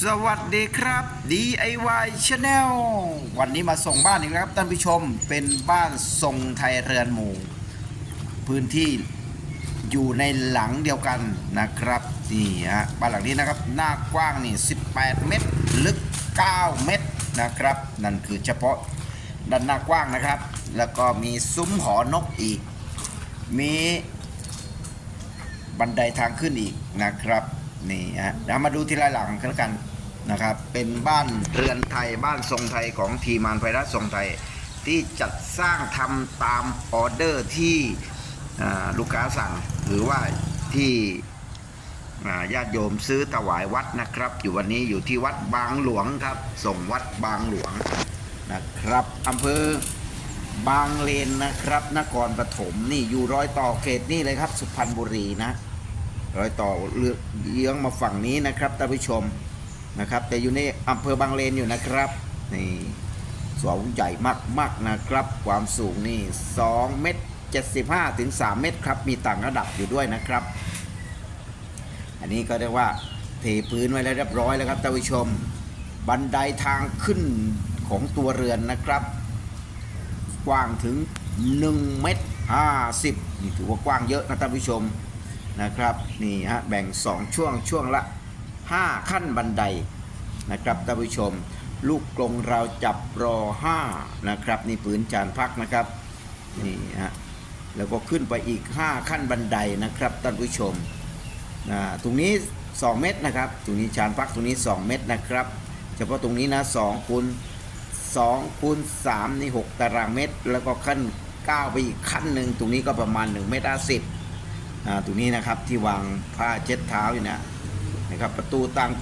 สวัสดีครับ DIY Channel วันนี้มาส่งบ้านอีกแล้วครับท่านผู้ชมเป็นบ้านทรงไทยเรือนหมู่ พื้นที่อยู่ในหลังเดียวกันนะครับนี่ฮะบ้านหลังนี้นะครับ หน้ากว้างนี่ 18 เมตร ลึก 9 เมตรนะครับ นั่นคือเฉพาะด้านหน้ากว้างนะครับ แล้วก็มีซุ้มหอนกอีก มีบันไดทางขึ้นอีกนะครับ นี่ฮะเดี๋ยวมาดูทีละหลังกันแล้วกันนะครับ เป็นบ้านเรือนไทยบ้านทรงไทยของทีมานไพรัสทรงไทย ที่จัดสร้างทำตามออเดอร์ที่ลูกค้าสั่ง หรือว่าที่ญาติโยมซื้อถวายวัดนะครับ อยู่วันนี้อยู่ที่วัดบางหลวงครับ ส่งวัดบางหลวงนะครับอำเภอบางเลนนะครับ นครปฐมนี่อยู่รอยต่อเขตนี่เลยครับ สุพรรณบุรีนะ รอยต่อเลือกเยื้องมาฝั่งนี้นะครับท่านผู้ชมนะครับ แต่อยู่ในอำเภอบางเลนอยู่นะครับนี่สูงใหญ่มากๆนะครับ ความสูงนี่2เมตร75ถึง3เมตรครับ มีต่างระดับอยู่ด้วยนะครับ อันนี้ก็เรียกว่าเทพื้นไว้แล้วเรียบร้อยแล้วครับท่านผู้ชม บันไดทางขึ้นของตัวเรือนนะครับ กว้างถึง 1 เมตร50นี่ถือว่ากว้างเยอะนะท่านผู้ชม นะครับนี่ฮะแบ่ง 2 ช่วงช่วงละ 5 ขั้นบันไดนะครับท่านผู้ชม ลูกกรงเราจับรอ5นะครับนี่ผืนจานพักนะครับนี่ฮะแล้วก็ขึ้นไปอีก 5 ขั้นบันไดนะครับท่านผู้ชมอ่าตรงนี้ 2 เมตรนะครับตรงนี้ชานพักตรงนี้ 2 เมตรนะครับ เฉพาะตรงนี้นะ2คูณ2คูณ3นี่6ตารางเมตร แล้วก็ขั้นก้าวไปอีกขั้นหนึ่งตรงนี้ก็ประมาณ 1 เมตรสิบ ตรงนี้นะครับที่วางผ้าเช็ดเท้าอยู่นะนะครับประตูต่าง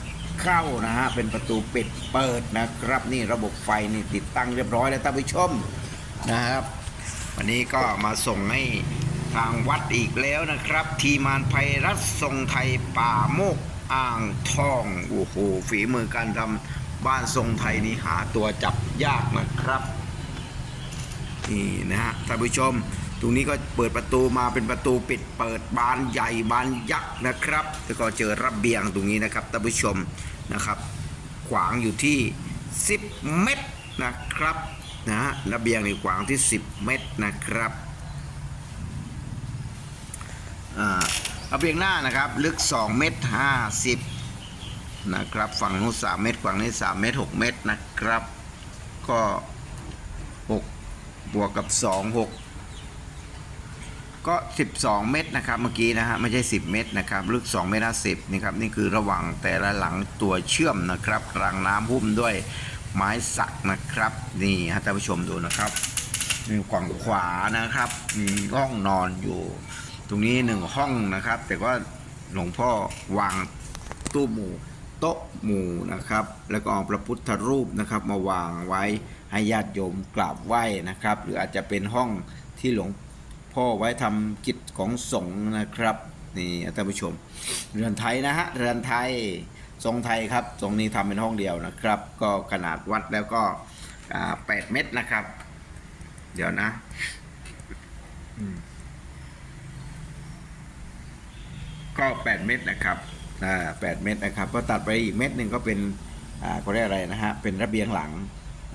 เข้านะฮะเป็นประตูปิดเปิดนะครับนี่ระบบไฟนี่ติดตั้งเรียบร้อยแล้วท่านผู้ชมนะครับ วันนี้ก็มาส่งให้ทางวัดอีกแล้วนะครับ ทีมานไพรัตทรงไทยป่าโมกอ่างทองโอ้โหฝีมือการทำบ้านทรงไทยนี่หาตัวจับยากนะครับนี่นะฮะท่านผู้ชม ตรงนี้ก็เปิดประตูมาเป็นประตูปิดเปิดบานใหญ่บานยักษ์นะครับ แล้วก็เจอระเบียงตรงนี้นะครับท่านผู้ชมนะครับ ขวางอยู่ที่ 10 เมตรนะครับนะฮะระเบียงในขวางที่ 10 เมตรนะครับอ่าระเบียงหน้านะครับลึก 2 เมตร 50 นะครับ ฝั่งนู้น3เมตรฝั่งนี้3เมตร 6 เมตรนะครับ ก็ 6 บวกกับ 2 6 ก็ 12 เมตรนะครับเมื่อกี้นะฮะไม่ใช่ 10 เมตรนะครับลึก 2 เมตร50นี่ครับนี่คือระหว่างแต่ละหลังตัวเชื่อมนะครับรางน้ำหุ้มด้วยไม้สักนะครับนี่ฮะท่านผู้ชมดูนะครับมีฝั่งขวานะครับ มีห้องนอนอยู่ ตรงนี้หนึ่งห้องนะครับ แต่ว่าหลวงพ่อวางตู้หมู่โต๊ะหมู่นะครับ แล้วก็เอาพระพุทธรูปนะครับ มาวางไว้ให้ญาติโยมกราบไหว้นะครับ หรืออาจจะเป็นห้องที่หลวง พ่อไว้ทำกิจของสงฆ์นะครับนี่ท่านผู้ชม เรือนไทยนะฮะเรือนไทยทรงไทยครับทรงนี้ทำเป็นห้องเดียวนะครับ ก็ขนาดวัดแล้วก็อ่า8เมตรนะครับ เดี๋ยวนะอืมก็8เมตรนะครับอ่า8เมตรนะครับก็ตัดไปอีกเม็ดหนึ่งก็เป็นอ่าเขาเรียกอะไรนะฮะเป็นระเบียงหลัง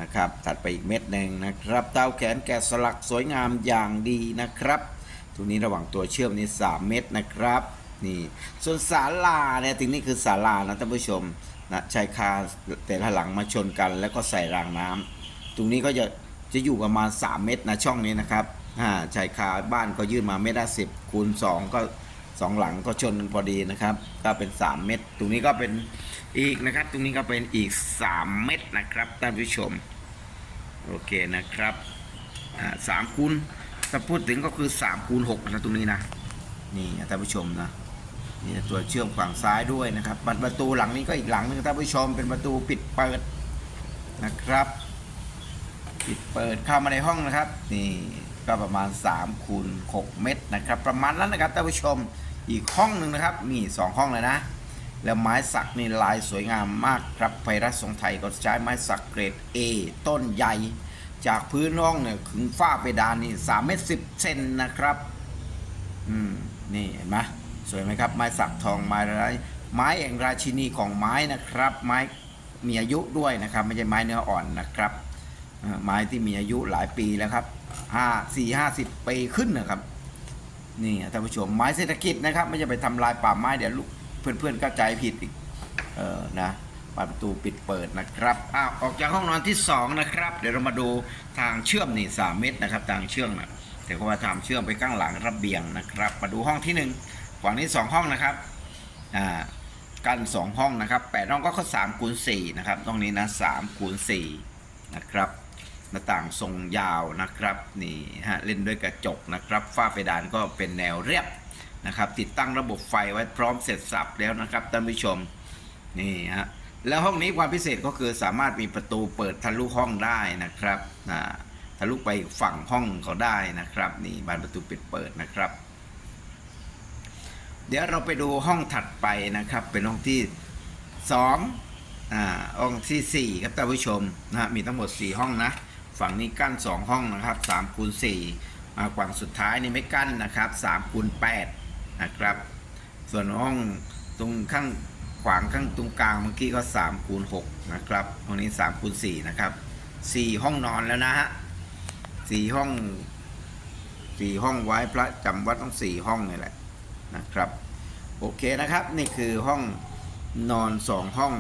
นะครับตัดไปอีกเม็ดหนึ่งนะครับเต้าแขนแกะสลักสวยงามอย่างดีนะครับตรงนี้ระหว่างตัวเชื่อมนี่3เม็ดนะครับนี่ส่วนศาลาเนี่ยถึงนี่คือศาลานะท่านผู้ชมนะชายคาแต่ละหลังมาชนกัน แล้วก็ใส่รางน้ำตรงนี้ก็จะจะอยู่ประมาณ 3 เมตรนะช่องนี้นะครับอ่าชายคาบ้านก็ยื่นมาเมตรละสิบคูณ2ก็ สองหลังก็ชนพอดีนะครับ ก็เป็น 3 เมตรตรงนี้ก็เป็นอีกนะครับ ตรงนี้ก็เป็นอีก 3 เมตรนะครับท่านผู้ชม โอเคนะครับสามคูณถ้าพูดถึงก็คือ3คูณ6นะตรงนี้นะนี่ท่านผู้ชมนะนี่ตัวเชื่อมฝั่งซ้ายด้วยนะครับบันประตูหลังนี้ก็อีกหลังหนึงท่านผู้ชมเป็นประตูปิดเปิดนะครับ ปิดเปิดเข้ามาในห้องนะครับนี่ ก็ประมาณ3คูณ6เมตรนะครับ ประมาณนั้นนะครับท่านผู้ชมอีกห้องหนึ่งนะครับ มีสองห้องเลยนะ แล้วไม้สักนี่ลายสวยงามมากครับไพรัสทรงไทยก็ใช้ไม้สักเกรด A ต้นใหญ่ จากพื้นห้องเนี่ยถึงฝ้าเพดานนี่สามเมตรสิบเซนนะครับอืมนี่เห็นไหมสวยไหมครับ ไม้สักทองไม้อะไรไม้แห่งราชินีของไม้นะครับ ไม้มีอายุด้วยนะครับ ไม่ใช่ไม้เนื้ออ่อนนะครับ ไม้ที่มีอายุหลายปีแล้วครับห้าสี่ห้าสิบปีขึ้นนะครับนี่ท่านผู้ชมไม้เศรษฐกิจนะครับไม่จะไปทำลายป่าไม้เดี๋ยวลูกเพื่อนๆก็ใจผิดอีกเออนะประตูปิดเปิดนะครับอ้าวออกจากห้องนอนที่สองนะครับ เดี๋ยวเรามาดูทางเชื่อมนี่สามเมตรนะครับ ทางเชื่อมนะแต่ก็ว่าทางเชื่อมไปข้างหลังระเบียงนะครับ มาดูห้องที่หนึ่งฝั่งนี้สองห้องนะครับอ่ากันสองห้องนะครับแปดห้องก็สามคูณสี่นะครับตรงนี้นะสามคูณสี่นะครับ หน้าต่างทรงยาวนะครับนี่ฮะเล่นด้วยกระจกนะครับฝ้าเพดานก็เป็นแนวเรียบนะครับ ติดตั้งระบบไฟไว้พร้อมเสร็จสับแล้วนะครับท่านผู้ชมนี่ฮะแล้วห้องนี้ความพิเศษก็คือสามารถมีประตูเปิดทะลุห้องได้นะครับอ่าทะลุไปฝั่งห้องเขาได้นะครับ นี่บานประตูปิดเปิดนะครับ เดี๋ยวเราไปดูห้องถัดไปนะครับ เป็นห้องที่สองอ่าห้องที่สี่ครับท่านผู้ชมนะฮะมีทั้งหมดสี่ห้องนะ ฝั่งนี้กั้นสองห้องนะครับสามคูณสี่อ่าฝั่งสุดท้ายนี่ไม่กั้นนะครับสามคูณแปดนะครับ ส่วนห้องตรงข้างขวางข้างตรงกลางเมื่อกี้ก็สามคูณหกนะครับห้องนี้สามคูณสี่นะครับสี่ห้องนอนแล้วนะฮะสี่ห้องสี่ห้องไว้พระจำวัดต้องสี่ห้องนี่แหละนะครับโอเคนะครับนี่คือห้องนอนสองห้อง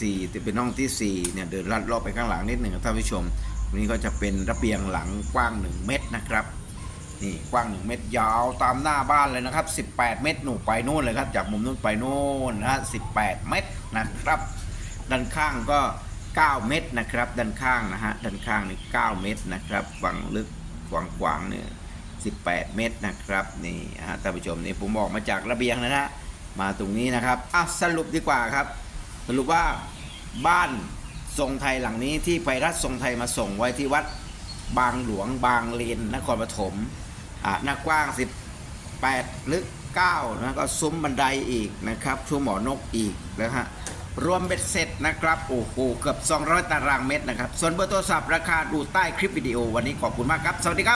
สี่จะเป็นห้องที่สี่เนี่ยเดินลัดรอบไปข้างหลังนิดหนึ่งท่านผู้ชม นี้ก็จะเป็นระเบียงหลังกว้าง 1 เมตรนะครับ นี่กว้าง 1 เมตรยาวตามหน้าบ้านเลยนะครับ 18 เมตรหนูไปนู่นเลยครับจากมุมนู้นไปนู่นนะฮะ18 เมตรนะครับ ด้านข้างก็ 9 เมตรนะครับ ด้านข้างนะฮะด้านข้างนี่9เมตรนะครับฝั่งลึกกว้างๆเนี่ย18 เมตรนะครับนี่ฮะท่านผู้ชมนี่ผมออกมาจากระเบียงนะฮะมาตรงนี้นะครับอะสรุปดีกว่าครับ สรุปว่าบ้าน ทรงไทยหลังนี้ที่ไพรัฐทรงไทยมาส่งไว้ที่วัดบางหลวงบางเลนนครปฐมอะหน้ากว้าง 18 ลึก 9 นะก็ซุ้มบันไดอีกนะครับชั่วหมอนกอีกแล้วฮะรวมเบ็ดเสร็จนะครับโอ้โหเกือบ 200 ตารางเมตรนะครับ ส่วนเบอร์โทรศัพท์ราคาดูใต้คลิปวิดีโอวันนี้ขอบคุณมากครับ สวัสดีครับ